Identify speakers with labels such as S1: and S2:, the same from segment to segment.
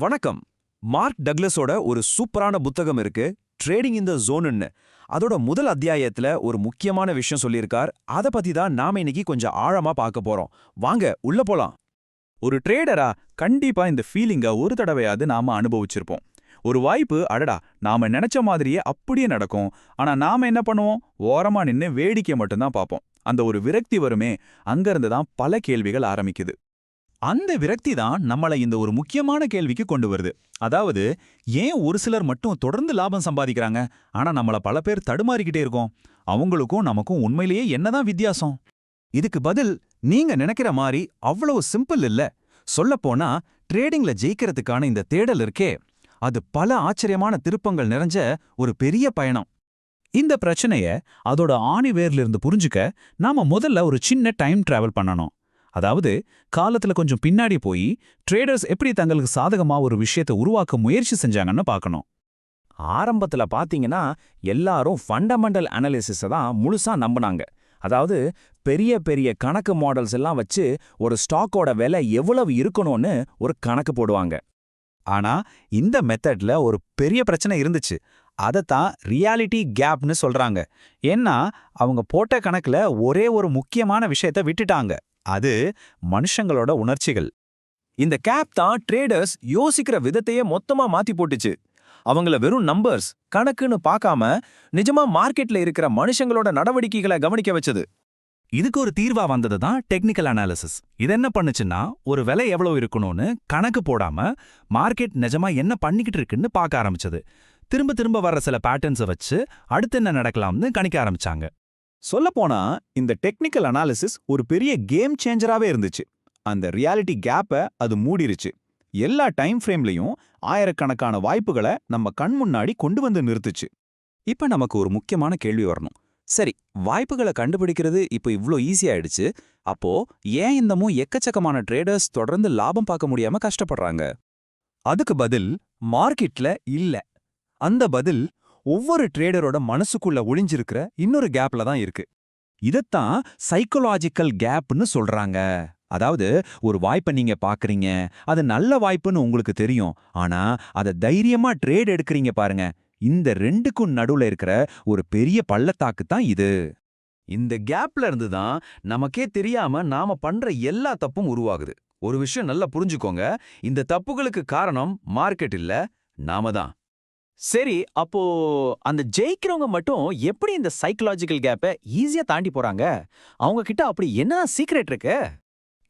S1: வணக்கம். மார்க் டக்ளஸோட ஒரு சூப்பரான புத்தகம் இருக்கு ட்ரேடிங் இன் த ஜோனுன்னு அதோட முதல் அத்தியாயத்துல ஒரு முக்கியமான விஷயம் சொல்லியிருக்கார். அத பத்தி தான் நாம இன்னைக்கு கொஞ்சம் ஆழமா பார்க்க போறோம். வாங்க உள்ள போலாம்.
S2: ஒரு ட்ரேடரா கண்டிப்பா இந்த ஃபீலிங்க ஒரு தடவையாவது நாம அனுபவிச்சிருப்போம். ஒரு வாய்ப்பு அடடா நாம நினைச்ச மாதிரியே அப்படியே நடக்கும். ஆனா நாம என்ன பண்ணுவோம்? ஓரமா நின்னு வேடிக்கை மட்டும்தான் பார்ப்போம். அந்த ஒரு விரக்தி வருமே அங்கிருந்து தான் பல கேள்விகள் ஆரம்பிக்குது.
S3: அந்த விரக்தி தான் நம்மள இந்த ஒரு முக்கியமான கேள்விக்கு கொண்டு வருது. அதாவது ஏன் ஒரு சிலர் மட்டும் தொடர்ந்து லாபம் சம்பாதிக்கிறாங்க ஆனா நம்மள பல பேர் தடுமாறிக்கிட்டே இருக்கோம்? அவங்களுக்கும் நமக்கும் உண்மையிலேயே என்னதான் வித்தியாசம்? இதுக்கு பதில் நீங்க நினைக்கிற மாதிரி அவ்வளவு சிம்பிள் இல்ல. சொல்லப்போனா ட்ரேடிங்ல ஜெயிக்கிறதுக்கான இந்த தேடல் இருக்கே அது பல ஆச்சரியமான திருப்பங்கள் நிறைஞ்ச ஒரு பெரிய பயணம். இந்த பிரச்சனைய அதோட ஆணிவேர்லிருந்து புரிஞ்சுக்க நாம முதல்ல ஒரு சின்ன டைம் டிராவல் பண்ணணும். அதாவது காலத்துல கொஞ்சம் பின்னாடி போய் ட்ரேடர்ஸ் எப்படி தங்களுக்கு சாதகமா ஒரு விஷயத்தை உருவாக்க முயற்சி செஞ்சாங்கன்னு பார்க்கணும்.
S1: ஆரம்பத்துல பாத்தீங்கன்னா எல்லாரும் ஃபண்டமெண்டல் அனாலிசிஸை தான் முழுசா நம்பினாங்க. அதாவது பெரிய பெரிய கணக்கு மாடல்ஸ் எல்லாம் வச்சு ஒரு ஸ்டாக்கோட விலை எவ்வளவு இருக்கணும்னு ஒரு கணக்கு போடுவாங்க.
S3: ஆனா இந்த மெத்தட்ல ஒரு பெரிய பிரச்சனை இருந்துச்சு. அதைத்தான் ரியாலிட்டி கேப்னு சொல்றாங்க. ஏன்னா அவங்க போட்ட கணக்குல ஒரே ஒரு முக்கியமான விஷயத்த விட்டுட்டாங்க. அது மனுஷங்களோட உணர்ச்சிகள்.
S1: இந்த கேப் தான் ட்ரேடர்ஸ் யோசிக்கிற விதத்தையே மொத்தமா மாத்தி போட்டுச்சு. அவங்கள வெறும் நம்பர்ஸ் கணக்குன்னு பார்க்காம நிஜமா மார்க்கெட்ல இருக்கிற மனுஷங்களோட நடவடிக்கைகளை கவனிக்க வச்சது.
S3: இதுக்கு ஒரு தீர்வா வந்தது தான் டெக்னிக்கல் அனாலிசிஸ் இது என்ன பண்ணுச்சுன்னா ஒரு விலை எவ்வளவு இருக்கணும்னு கணக்கு போடாம மார்க்கெட் நிஜமா என்ன பண்ணிக்கிட்டு இருக்குன்னு பார்க்க ஆரம்பிச்சது. திரும்ப திரும்ப வர்ற சில பேட்டர்ன்ஸை வச்சு அடுத்து என்ன நடக்கலாம்னு கணிக்க ஆரம்பிச்சாங்க. சொல்லப்போனா இந்த டெக்னிக்கல் அனாலிசிஸ் ஒரு பெரிய கேம் சேஞ்சராவே இருந்துச்சு. அந்த ரியாலிட்டி கேப்பை அது மூடிருச்சு. எல்லா டைம் ஃப்ரேம்லயும் ஆயிரக்கணக்கான வாய்ப்புகளை நம்ம கண் முன்னாடி கொண்டு வந்து நிறுத்துச்சு. இப்ப நமக்கு ஒரு முக்கியமான கேள்வி வரணும். சரி வாய்ப்புகளை கண்டுபிடிக்கிறது இப்போ இவ்ளோ ஈஸியாயிடுச்சு அப்போ ஏன் இந்தமும் எக்கச்சக்கமான ட்ரேடர்ஸ் தொடர்ந்து லாபம் பார்க்க முடியாம கஷ்டப்படுறாங்க? அதுக்கு பதில் மார்க்கெட்ல இல்ல. அந்த பதில் ஒவ்வொரு ட்ரேடரோட மனசுக்குள்ள ஒளிஞ்சிருக்கிற இன்னொரு கேப்ல தான் இருக்கு. இதத்தான் சைக்கலாஜிக்கல் கேப்னு சொல்றாங்க. அதாவது ஒரு வாய்ப்பை நீங்க பாக்குறீங்க அது நல்ல வாய்ப்புன்னு உங்களுக்கு தெரியும். ஆனா அதை தைரியமா ட்ரேட் எடுக்கிறீங்க பாருங்க. இந்த ரெண்டுக்கும் நடுவுல இருக்கிற ஒரு பெரிய பள்ளத்தாக்கு தான் இது. இந்த கேப்ல இருந்து தான் நமக்கே தெரியாம நாம பண்ற எல்லா தப்பும் உருவாகுது. ஒரு விஷயம் நல்லா புரிஞ்சுக்கோங்க. இந்த தப்புகளுக்கு காரணம் மார்க்கெட் இல்ல நாம தான்.
S1: சரி அப்போ அந்த ஜெயிக்கிறவங்க மட்டும் எப்படி இந்த சைக்கலாஜிக்கல் கேப்பை ஈஸியா தாண்டி போறாங்க? அவங்க கிட்ட அப்படி என்ன சீக்ரெட் இருக்கு?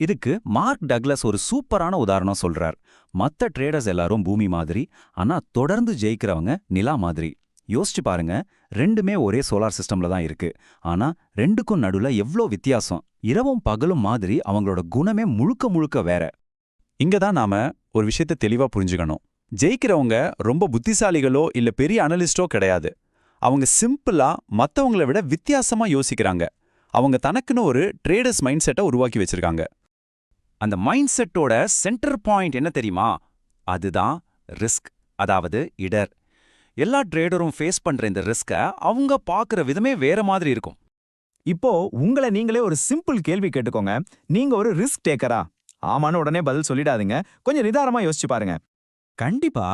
S3: இதுக்கு மார்க் டக்ளஸ் ஒரு சூப்பரான உதாரணம் சொல்றார். மத்த ட்ரேடர்ஸ் எல்லாரும் பூமி மாதிரி ஆனா தொடர்ந்து ஜெயிக்கிறவங்க நிலா மாதிரி. யோசிச்சு பாருங்க ரெண்டுமே ஒரே சோலார் சிஸ்டம்ல தான் இருக்கு. ஆனா ரெண்டுக்கும் நடுவுல எவ்ளோ வித்தியாசம்? இரவும் பகலும் மாதிரி அவங்களோட குணமே முழுக்க முழுக்க வேற. இங்க தான் நாம ஒரு விஷயத்த தெளிவா புரிஞ்சுக்கணும். ஜெயிக்கிறவங்க ரொம்ப புத்திசாலிகளோ இல்ல பெரிய அனலிஸ்டோ கிடையாது. அவங்க சிம்பிளா மத்தவங்கள விட வித்தியாசமா யோசிக்கிறாங்க. அவங்க தனக்குன்னு ஒரு ட்ரேடர்ஸ் மைண்ட் செட்டை உருவாக்கி வச்சிருக்காங்க. அந்த மைண்ட் செட்டோட சென்டர் பாயிண்ட் என்ன தெரியுமா? அதுதான் ரிஸ்க் அதாவது இடர். எல்லா ட்ரேடரும் ஃபேஸ் பண்ற இந்த ரிஸ்க அவங்க பார்க்குற விதமே வேற மாதிரி இருக்கும்.
S1: இப்போ உங்களை நீங்களே ஒரு சிம்பிள் கேள்வி கேட்டுக்கோங்க. நீங்க ஒரு ரிஸ்க் டேக்கரா ஆமான்னு உடனே பதில் சொல்லிடாதீங்க. கொஞ்சம் நிதானமா யோசிச்சு பாருங்க.
S3: கண்டிப்பா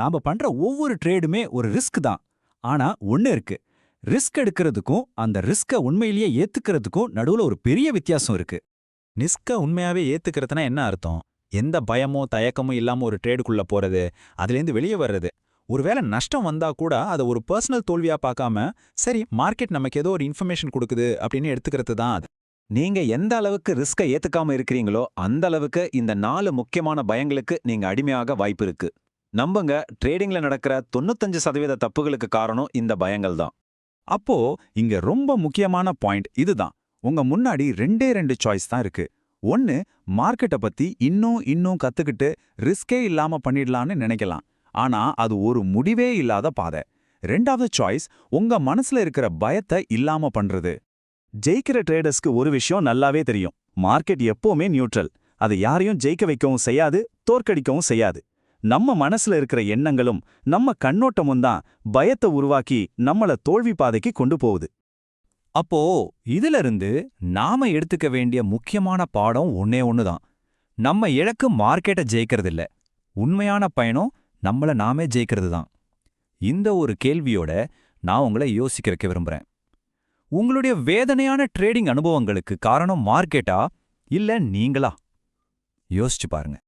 S3: நாம பண்ற ஒவ்வொரு ட்ரேடுமே ஒரு ரிஸ்க் தான். ஆனா ஒன்னு இருக்கு. ரிஸ்க் எடுக்கிறதுக்கும் அந்த ரிஸ்க உண்மையிலேயே ஏத்துக்கிறதுக்கும் நடுவுல ஒரு பெரிய வித்தியாசம் இருக்கு. நிஸ்க உண்மையாவே ஏத்துக்கிறதுனா என்ன அர்த்தம்? எந்த பயமோ தயக்கமோ இல்லாம ஒரு ட்ரேடுக்குள்ள போறது அதுலேருந்து வெளியே வர்றது. ஒருவேளை நஷ்டம் வந்தா கூட அதை ஒரு பர்சனல் தோல்வியா பார்க்காம சரி மார்க்கெட் நமக்கு ஏதோ ஒரு இன்ஃபர்மேஷன் கொடுக்குது அப்படின்னு எடுத்துக்கிறது தான் அது. நீங்க எந்த அளவுக்கு ரிஸ்கை ஏத்துக்காம இருக்கிறீங்களோ அந்த அளவுக்கு இந்த நாலு முக்கியமான பயங்களுக்கு நீங்க அடிமையாக வாய்ப்பு இருக்கு. நம்புங்க ட்ரேடிங்ல நடக்கிற தொண்ணூத்தஞ்சு சதவீத தப்புகளுக்கு காரணம் இந்த பயங்கள் தான். அப்போ இங்க ரொம்ப முக்கியமான பாயிண்ட் இதுதான். உங்க முன்னாடி ரெண்டே ரெண்டு சாய்ஸ் தான் இருக்கு. ஒன்னு மார்க்கெட்டை பத்தி இன்னும் இன்னும் கத்துக்கிட்டு ரிஸ்கே இல்லாம பண்ணிடலான்னு நினைக்கலாம். ஆனா அது ஒரு முடிவே இல்லாத பாதை. ரெண்டாவது சாய்ஸ் உங்க மனசுல இருக்கிற பயத்தை இல்லாம பண்றது. ஜெயிக்கிற ட்ரேடர்ஸ்க்கு ஒரு விஷயம் நல்லாவே தெரியும். மார்க்கெட் எப்பவுமே நியூட்ரல் அதை யாரையும் ஜெயிக்க வைக்கவும் செய்யாது தோற்கடிக்கவும் செய்யாது. நம்ம மனசுல இருக்கிற எண்ணங்களும் நம்ம கண்ணோட்டமும் தான் பயத்தை உருவாக்கி நம்மள தோல்வி பாதைக்கு கொண்டு போகுது. அப்போ இதிலிருந்து நாம எடுத்துக்க வேண்டிய முக்கியமான பாடம் ஒன்னே ஒண்ணுதான் நம்ம இலக்கு மார்க்கெட்டை ஜெயிக்கிறதில்ல. உண்மையான பயணம் நம்மள நாமே ஜெயிக்கிறது தான் இந்த ஒரு கேள்வியோட நான் உங்களை யோசிக்க வைக்க விரும்புறேன். உங்களுடைய வேதனையான ட்ரேடிங் அனுபவங்களுக்கு காரணம் மார்க்கெட்டா இல்ல நீங்களா? யோசிச்சு பாருங்க.